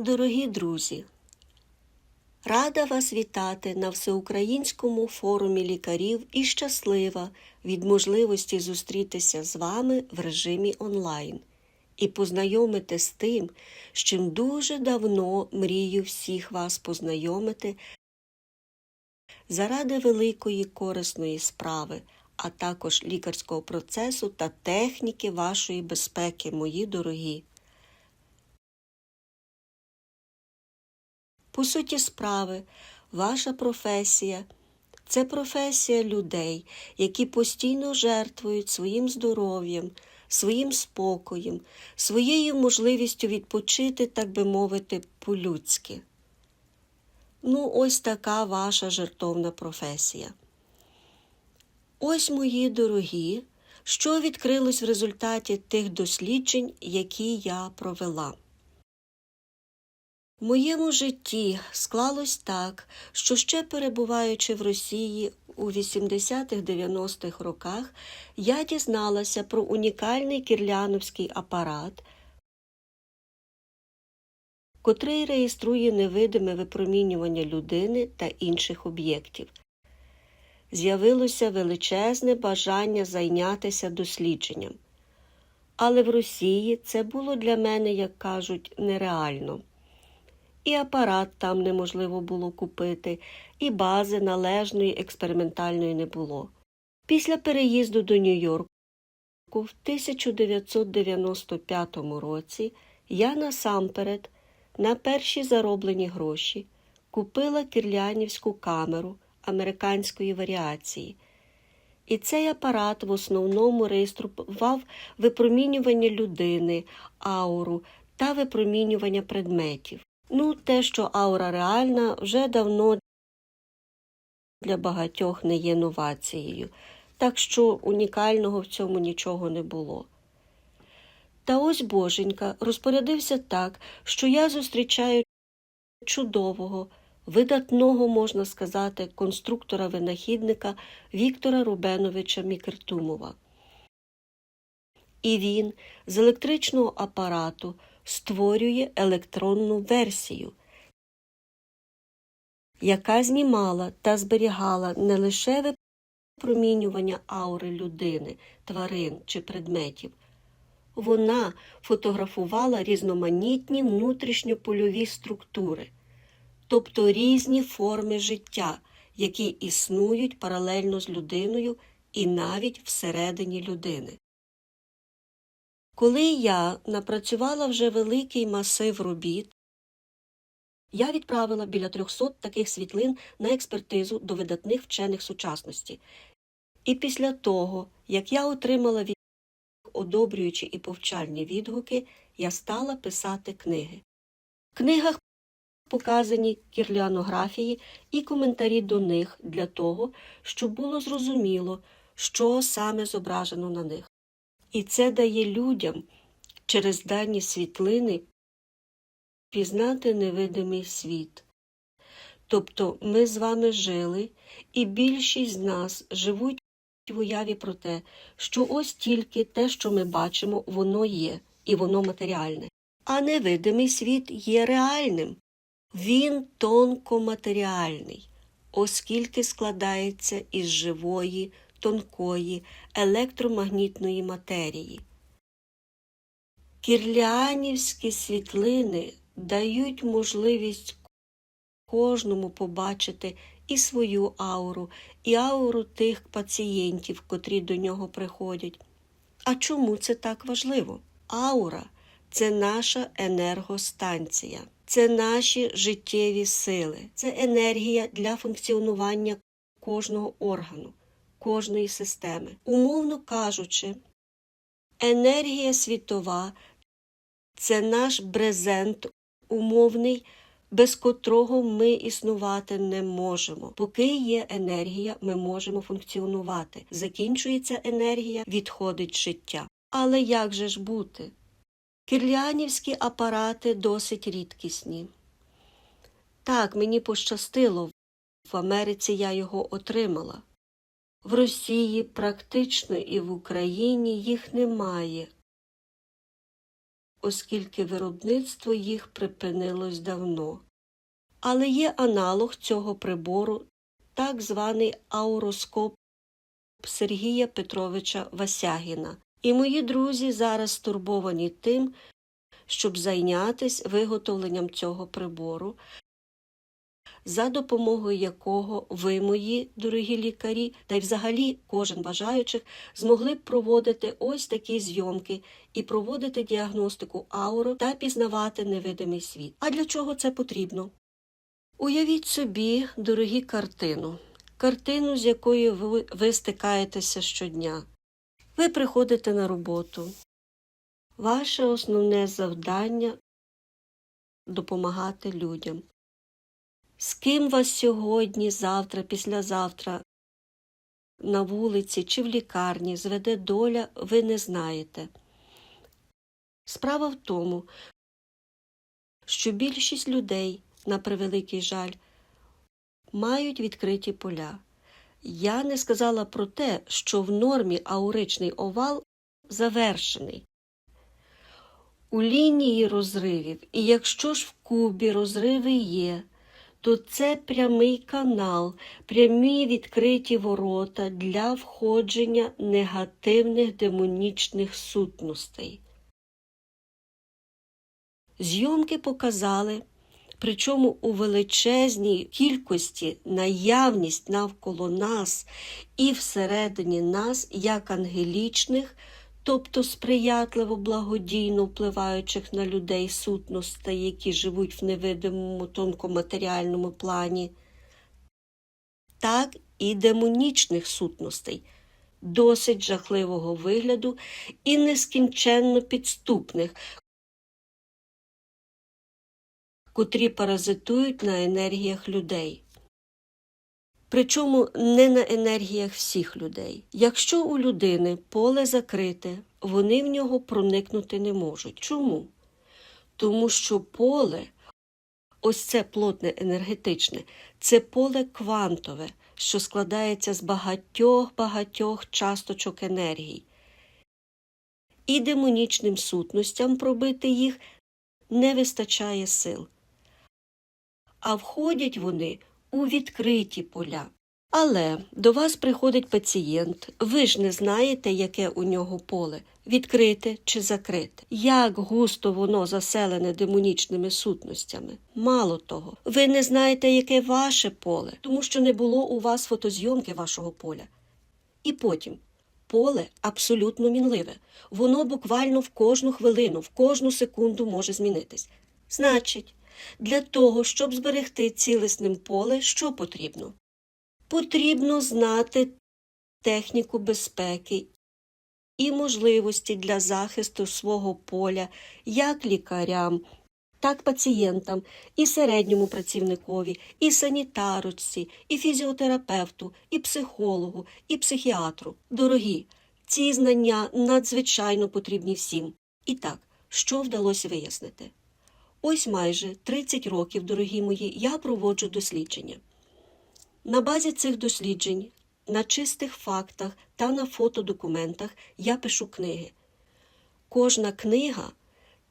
Дорогі друзі, рада вас вітати на всеукраїнському форумі лікарів і щаслива від можливості зустрітися з вами в режимі онлайн і познайомити з тим, з чим дуже давно мрію всіх вас познайомити заради великої корисної справи, а також лікарського процесу та техніки вашої безпеки, мої дорогі. По суті справи, ваша професія це професія людей, які постійно жертвують своїм здоров'ям, своїм спокоєм, своєю можливістю відпочити, так би мовити, по-людськи. Ну, ось така ваша жертовна професія. Ось, мої дорогі, що відкрилось в результаті тих досліджень, які я провела. В моєму житті склалось так, що ще перебуваючи в Росії у 80-х-90-х роках, я дізналася про унікальний кірляновський апарат, котрий реєструє невидиме випромінювання людини та інших об'єктів. З'явилося величезне бажання зайнятися дослідженням. Але в Росії це було для мене, як кажуть, нереально. І апарат там неможливо було купити, і бази належної експериментальної не було. Після переїзду до Нью-Йорку в 1995 році я насамперед на перші зароблені гроші купила кірлянівську камеру американської варіації. І цей апарат в основному реєстрував випромінювання людини, ауру та випромінювання предметів. Ну, те, що аура реальна, вже давно для багатьох не є новацією, так що унікального в цьому нічого не було. Та ось боженька розпорядився так, що я зустрічаю чудового, видатного, можна сказати, конструктора-винахідника Віктора Рубеновича Мікертумова. І він з електричного апарату створює електронну версію, яка знімала та зберігала не лише випромінювання аури людини, тварин чи предметів. Вона фотографувала різноманітні внутрішньопольові структури, тобто різні форми життя, які існують паралельно з людиною і навіть всередині людини. Коли я напрацювала вже великий масив робіт, я відправила біля 300 таких світлин на експертизу до видатних вчених сучасності. І після того, як я отримала від одобрюючі і повчальні відгуки, я стала писати книги. В книгах показані кірлянографії і коментарі до них для того, щоб було зрозуміло, що саме зображено на них. І це дає людям через дані світлини пізнати невидимий світ. Тобто ми з вами жили, і більшість з нас живуть в уяві про те, що ось тільки те, що ми бачимо, воно є, і воно матеріальне. А невидимий світ є реальним. Він тонкоматеріальний, оскільки складається із живої, тонкої, електромагнітної матерії. Кірліанівські світлини дають можливість кожному побачити і свою ауру, і ауру тих пацієнтів, котрі до нього приходять. А чому це так важливо? Аура це наша енергостанція, це наші життєві сили, це енергія для функціонування кожного органу, кожної системи. Умовно кажучи, енергія світова це наш брезент умовний без котрого ми існувати не можемо. Поки є енергія, ми можемо функціонувати. Закінчується енергія, відходить життя. Але як же ж бути? Кірлянівські апарати досить рідкісні. Так, мені пощастило, в Америці я його отримала. В Росії практично і в Україні їх немає. оскільки виробництво їх припинилось давно. Але є аналог цього прибору, так званий ауроскоп Сергія Петровича Васягіна. І мої друзі зараз стурбовані тим, щоб зайнятися виготовленням цього прибору, за допомогою якого ви, мої дорогі лікарі, та й взагалі кожен бажаючих змогли б проводити ось такі зйомки і проводити діагностику ауру та пізнавати невидимий світ. А для чого це потрібно? Уявіть собі, дорогі картину, картину, з якою ви, ви стикаєтеся щодня. Ви приходите на роботу. Ваше основне завдання допомагати людям. З ким вас сьогодні, завтра, післязавтра на вулиці чи в лікарні зведе доля, ви не знаєте. Справа в тому, що більшість людей, на превеликий жаль, мають відкриті поля. Я не сказала про те, що в нормі ауричний овал завершений. У лінії розривів, і якщо ж в кубі розриви є, то це прямий канал, прямі відкриті ворота для входження негативних демонічних сутностей. Зйомки показали, причому у величезній кількості наявність навколо нас і всередині нас як ангелічних, тобто сприятливо благодійно впливаючих на людей сутностей, які живуть в невидимому тонкоматеріальному плані, так і демонічних сутностей, досить жахливого вигляду і нескінченно підступних, котрі паразитують на енергіях людей. Причому не на енергіях всіх людей. Якщо у людини поле закрите, вони в нього проникнути не можуть. Чому? Тому що поле, ось це плотне енергетичне, це поле квантове, що складається з багатьох багатьох часточок енергії. І демонічним сутностям пробити їх не вистачає сил. А входять вони у відкриті поля. Але до вас приходить пацієнт, ви ж не знаєте, яке у нього поле відкрите чи закрите, як густо воно заселене демонічними сутностями. Мало того, ви не знаєте, яке ваше поле, тому що не було у вас фотозйомки вашого поля. І потім поле абсолютно мінливе, воно буквально в кожну хвилину, в кожну секунду може змінитись. Значить, для того, щоб зберегти цілісним поле, що потрібно? Потрібно знати техніку безпеки і можливості для захисту свого поля як лікарям, так пацієнтам, і середньому працівникові, і санітарочці, і фізіотерапевту, і психологу, і психіатру. Дорогі, ці знання надзвичайно потрібні всім. І так, що вдалося вияснити? Ось майже 30 років, дорогі мої, я проводжу дослідження. На базі цих досліджень, на чистих фактах та на фотодокументах я пишу книги. Кожна книга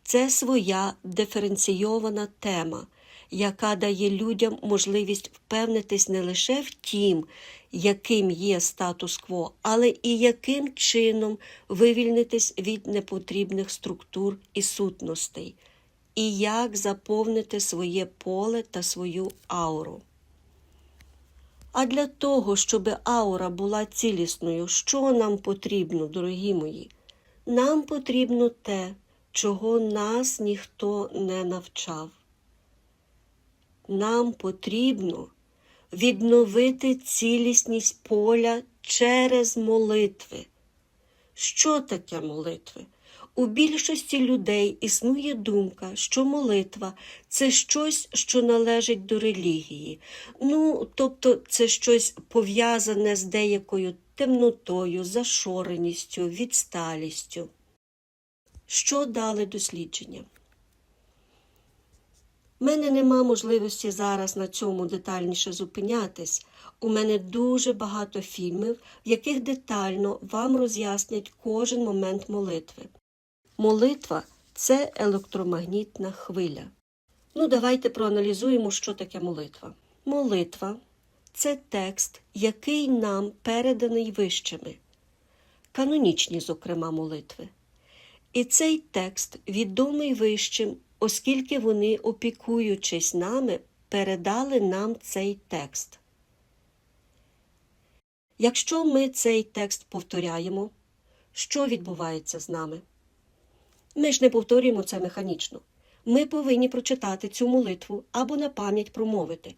це своя диференційована тема, яка дає людям можливість впевнитись не лише в тім, яким є статус-кво, але і яким чином вивільнитись від непотрібних структур і сутностей і як заповнити своє поле та свою ауру. А для того, щоб аура була цілісною, що нам потрібно, дорогі мої? Нам потрібно те, чого нас ніхто не навчав. Нам потрібно відновити цілісність поля через молитви. Що таке молитви? У більшості людей існує думка, що молитва це щось, що належить до релігії. Ну, тобто це щось пов'язане з деякою темнотою, зашореністю, відсталістю. Що дали дослідження? У мене нема можливості зараз на цьому детальніше зупинятись. У мене дуже багато фільмів, в яких детально вам роз'яснять кожен момент молитви. Молитва це електромагнітна хвиля. Ну, давайте проаналізуємо, що таке молитва. Молитва це текст, який нам переданий вищими, канонічні, зокрема, молитви. І цей текст відомий вищим, оскільки вони, опікуючись нами, передали нам цей текст. Якщо ми цей текст повторяємо, що відбувається з нами? Ми ж не повторюємо це механічно. Ми повинні прочитати цю молитву або на пам'ять промовити.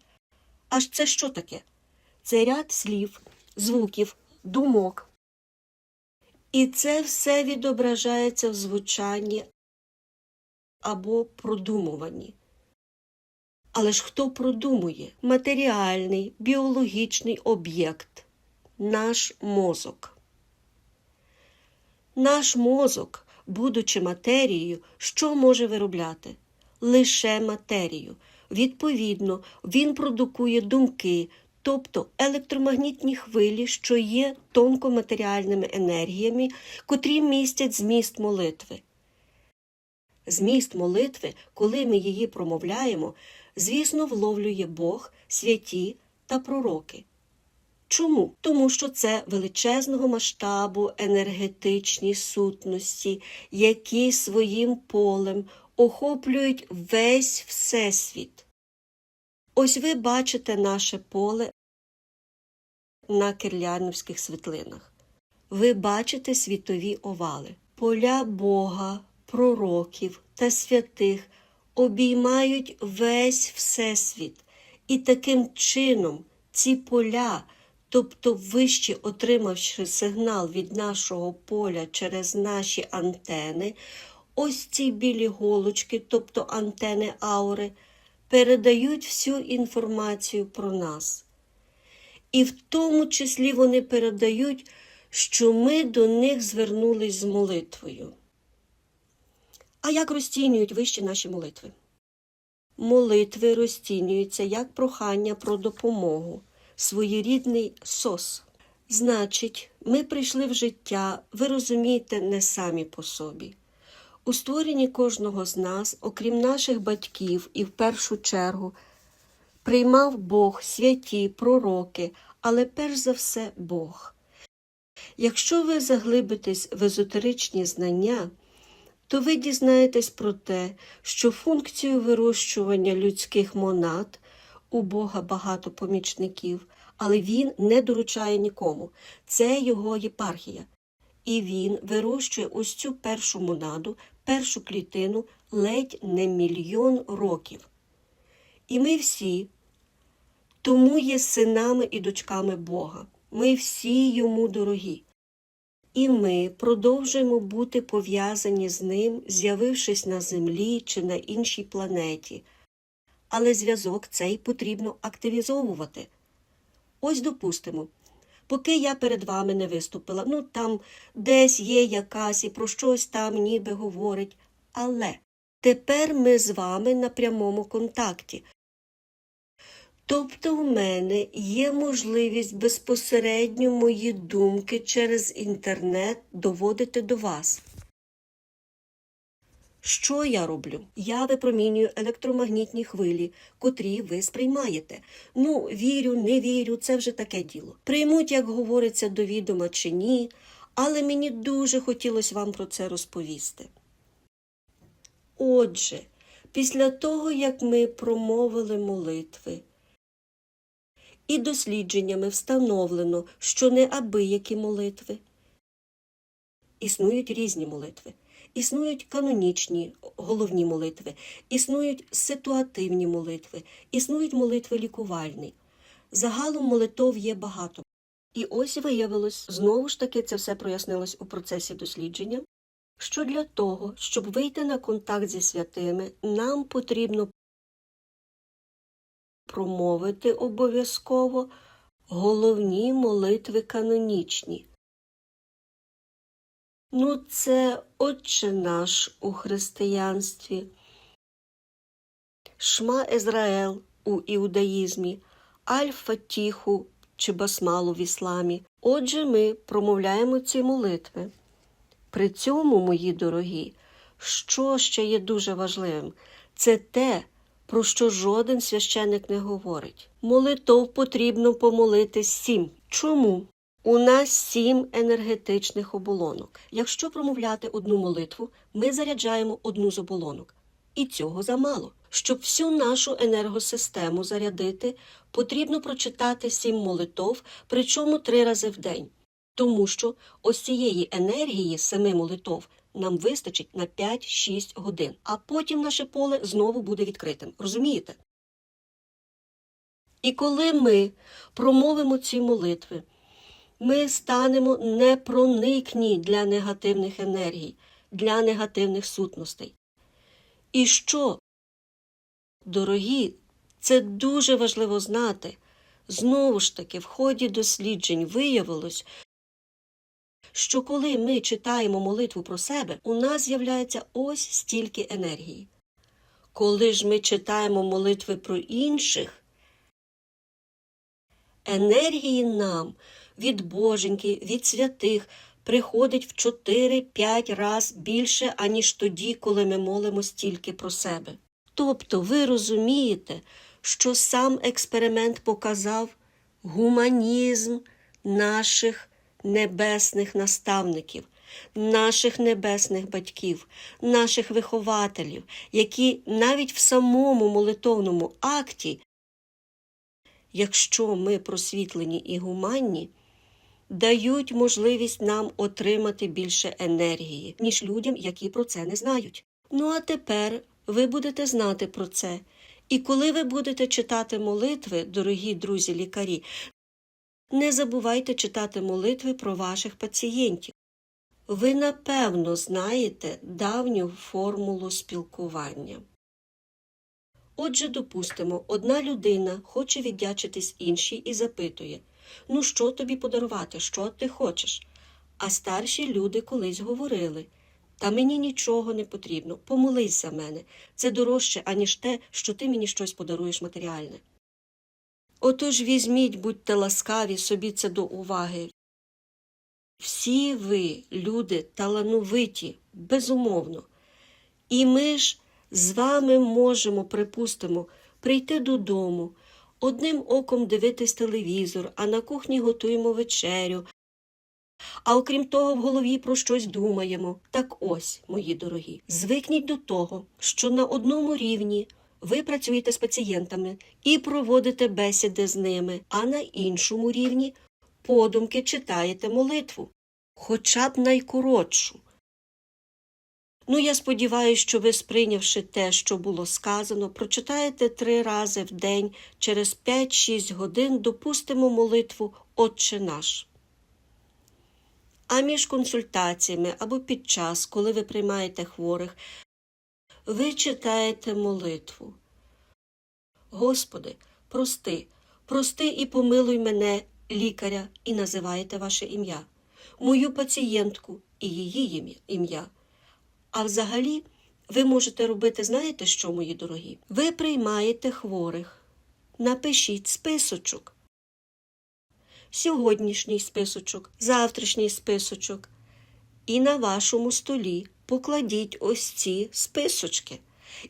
Аж це що таке? Це ряд слів, звуків, думок. І це все відображається в звучанні або продумуванні. Але ж хто продумує матеріальний, біологічний об'єкт? Наш мозок. Наш мозок, будучи матерією, що може виробляти? Лише матерію. Відповідно, він продукує думки, тобто електромагнітні хвилі, що є тонкоматеріальними енергіями, котрі містять зміст молитви. Зміст молитви, коли ми її промовляємо, звісно, вловлює Бог, святі та пророки. Чому? Тому що це величезного масштабу енергетичні сутності, які своїм полем охоплюють весь Всесвіт. Ось ви бачите наше поле на кирлянівських світлинах. Ви бачите світові овали. Поля Бога, пророків та святих обіймають весь Всесвіт, і таким чином ці поля, тобто вище отримавши сигнал від нашого поля через наші антени, ось ці білі голочки, тобто антени аури, передають всю інформацію про нас. І в тому числі вони передають, що ми до них звернулись з молитвою. А як розцінюють вищі наші молитви? Молитви розцінюються як прохання про допомогу, своєрідний сос. Значить, ми прийшли в життя, ви розумієте, не самі по собі. У створенні кожного з нас, окрім наших батьків і в першу чергу, приймав Бог, святі, пророки, але перш за все Бог. Якщо ви заглибитесь в езотеричні знання, то ви дізнаєтесь про те, що функцію вирощування людських монад у Бога багато помічників, але він не доручає нікому. Це його єпархія. І він вирощує ось цю першу монаду, першу клітину ледь не мільйон років. І ми всі тому є синами і дочками Бога. Ми всі йому дорогі. І ми продовжуємо бути пов'язані з ним, з'явившись на землі чи на іншій планеті. Але зв'язок цей потрібно активізовувати. Ось допустимо, поки я перед вами не виступила, ну там десь є якась і про щось там ніби говорить. Але тепер ми з вами на прямому контакті. Тобто в мене є можливість безпосередньо мої думки через інтернет доводити до вас. Що я роблю? Я випромінюю електромагнітні хвилі, котрі ви сприймаєте. Ну, вірю, не вірю, це вже таке діло. Приймуть, як говориться, до відома чи ні, але мені дуже хотілося вам про це розповісти. Отже, після того, як ми промовили молитви, і дослідженнями встановлено, що неабиякі молитви. Існують різні молитви. Існують канонічні головні молитви, існують ситуативні молитви, існують молитви лікувальні. Загалом молитов є багато. І ось виявилось, знову ж таки це все прояснилось у процесі дослідження, що для того, щоб вийти на контакт зі святими, нам потрібно промовити обов'язково головні молитви канонічні. Ну, це Отче наш у християнстві, Шма Езраел у іудаїзмі, Аль-Фатіху чи Басмалу в ісламі. Отже, ми промовляємо ці молитви. При цьому, мої дорогі, Що ще є дуже важливим? Це те, про що жоден священник не говорить. Молитов потрібно помолити сім. Чому? У нас сім енергетичних оболонок. Якщо промовляти одну молитву, ми заряджаємо одну з оболонок. І цього замало. Щоб всю нашу енергосистему зарядити, потрібно прочитати сім молитов, причому три рази в день. Тому що ось цієї енергії семи молитов нам вистачить на 5-6 годин, а потім наше поле знову буде відкритим. Розумієте? І коли ми промовимо ці молитви, ми станемо непроникні для негативних енергій, для негативних сутностей. І що, дорогі, це дуже важливо знати. Знову ж таки, в ході досліджень виявилось, що коли ми читаємо молитву про себе, у нас з'являється ось стільки енергії. Коли ж ми читаємо молитви про інших, енергії нам від боженьки, від святих приходить в 4-5 раз більше, аніж тоді, коли ми молимось тільки про себе. Тобто ви розумієте, що сам експеримент показав гуманізм наших небесних наставників, наших небесних батьків, наших вихователів, які навіть в самому молитовному акті, якщо ми просвітлені і гуманні, дають можливість нам отримати більше енергії, ніж людям, які про це не знають. Ну а тепер ви будете знати про це. І коли ви будете читати молитви, дорогі друзі лікарі, не забувайте читати молитви про ваших пацієнтів. Ви напевно знаєте давню формулу спілкування. Отже, допустимо, одна людина хоче віддячитись іншій і запитує Ну, що тобі подарувати, що ти хочеш? А старші люди колись говорили Та мені нічого не потрібно, помолись за мене. Це дорожче, аніж те, що ти мені щось подаруєш матеріальне. Отож візьміть, будьте ласкаві собі це до уваги. Всі ви, люди, талановиті, безумовно. І ми ж з вами можемо, припустимо, прийти додому, одним оком дивитись телевізор, а на кухні готуємо вечерю. А окрім того, в голові про щось думаємо. Так ось, мої дорогі, звикніть до того, що на одному рівні ви працюєте з пацієнтами і проводите бесіди з ними, а на іншому рівні подумки читаєте молитву, хоча б найкоротшу. Ну, я сподіваюся, що ви, сприйнявши те, що було сказано, прочитаєте три рази в день через 5-6 годин допустимо молитву Отче наш. А між консультаціями або під час, коли ви приймаєте хворих, ви читаєте молитву. Господи, прости, прости і помилуй мене, лікаря, і називаєте ваше ім'я, мою пацієнтку і її ім'я. А взагалі, ви можете робити, знаєте що, мої дорогі? Ви приймаєте хворих. Напишіть списочок. Сьогоднішній списочок, завтрашній списочок. І на вашому столі покладіть ось ці списочки.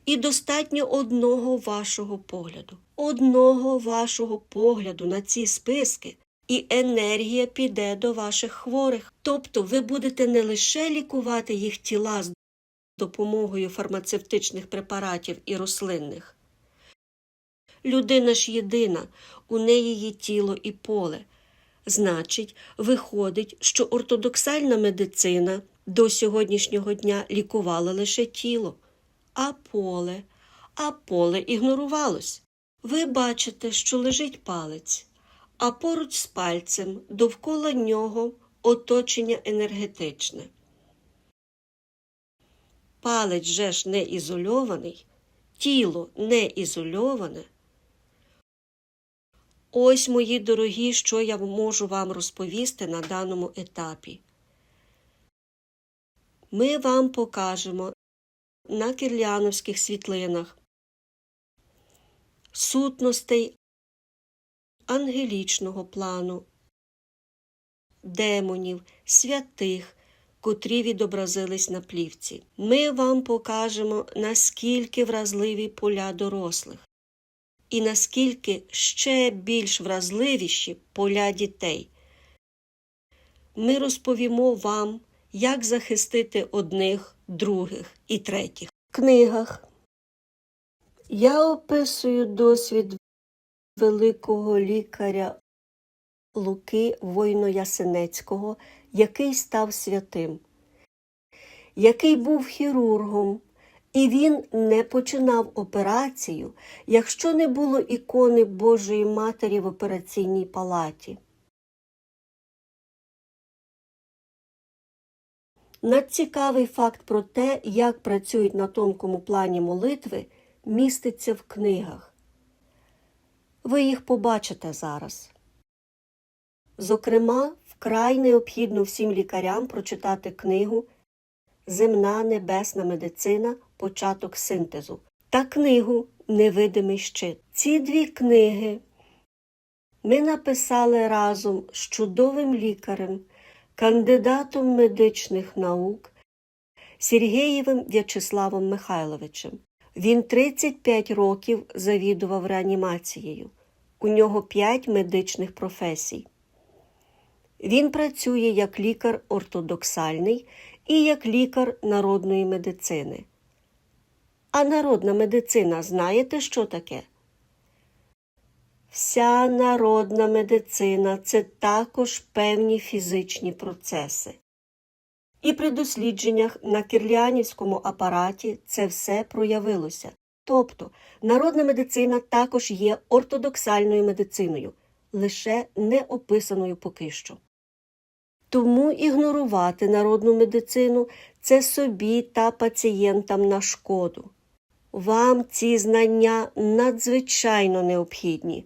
І достатньо одного вашого погляду, одного вашого погляду на ці списки, і енергія піде до ваших хворих. Тобто ви будете не лише лікувати їх тіла допомогою фармацевтичних препаратів і рослинних. Людина ж єдина, у неї є тіло і поле. Значить, виходить, що ортодоксальна медицина до сьогоднішнього дня лікувала лише тіло, а поле, а поле ігнорувалось. Ви бачите, що лежить палець, а поруч з пальцем довкола нього оточення енергетичне. Палець же ж не ізольований, тіло не ізольоване. Ось, мої дорогі, що я можу вам розповісти на даному етапі. Ми вам покажемо на кирляновських світлинах сутностей ангелічного плану, демонів, святих, котрі відобразились на плівці. Ми вам покажемо, наскільки вразливі поля дорослих і наскільки ще більш вразливіші поля дітей. Ми розповімо вам, як захистити одних, других і третіх. В книгах я описую досвід великого лікаря Луки Войно-Ясенецького, який став святим, який був хірургом, і він не починав операцію, якщо не було ікони Божої Матері в операційній палаті. Надцікавий факт про те, як працюють на тонкому плані молитви, міститься в книгах. Ви їх побачите зараз. Зокрема, вкрай необхідно всім лікарям прочитати книгу Земна небесна медицина. Початок синтезу та книгу Невидимий щит. Ці дві книги ми написали разом з чудовим лікарем, кандидатом медичних наук Сергієвим В'ячеславом Михайловичем. Він 35 років завідував реанімацією. У нього 5 медичних професій. Він працює як лікар ортодоксальний і як лікар народної медицини. А народна медицина знаєте, що таке? Вся народна медицина це також певні фізичні процеси. І при дослідженнях на кирлянівському апараті це все проявилося. Тобто народна медицина також є ортодоксальною медициною, лише не описаною поки що. Тому ігнорувати народну медицину це собі та пацієнтам на шкоду. Вам ці знання надзвичайно необхідні.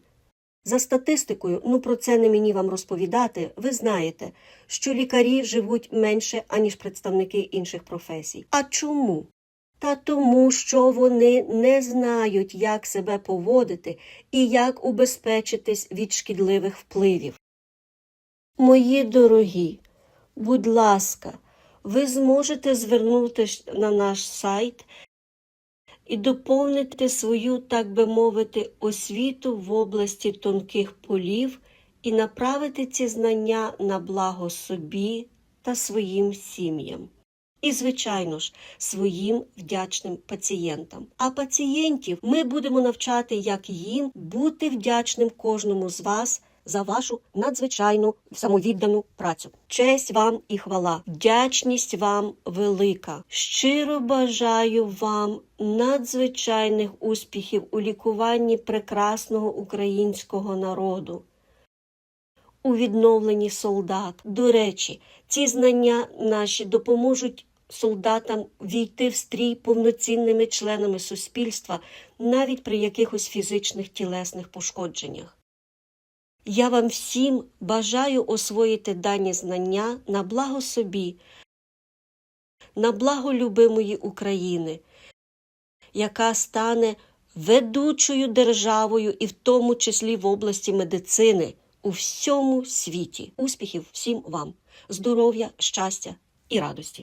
За статистикою, ну про це не мені вам розповідати, ви знаєте, що лікарі живуть менше, аніж представники інших професій. А чому? Та тому, що вони не знають, як себе поводити і як убезпечитись від шкідливих впливів. Мої дорогі, будь ласка, ви зможете звернутися на наш сайт і доповнити свою, так би мовити, освіту в області тонких полів і направити ці знання на благо собі та своїм сім'ям. І, звичайно ж, своїм вдячним пацієнтам. А пацієнтів ми будемо навчати, як їм бути вдячним кожному з вас за вашу надзвичайну самовіддану працю. Честь вам і хвала, вдячність вам велика. Щиро бажаю вам надзвичайних успіхів у лікуванні прекрасного українського народу. У відновленні солдат. До речі, ці знання наші допоможуть солдатам війти в стрій повноцінними членами суспільства навіть при якихось фізичних тілесних пошкодженнях. Я вам всім бажаю освоїти дані знання на благо собі, на благо любимої України, яка стане ведучою державою і в тому числі в області медицини у всьому світі. Успіхів всім вам, здоров'я, щастя і радості!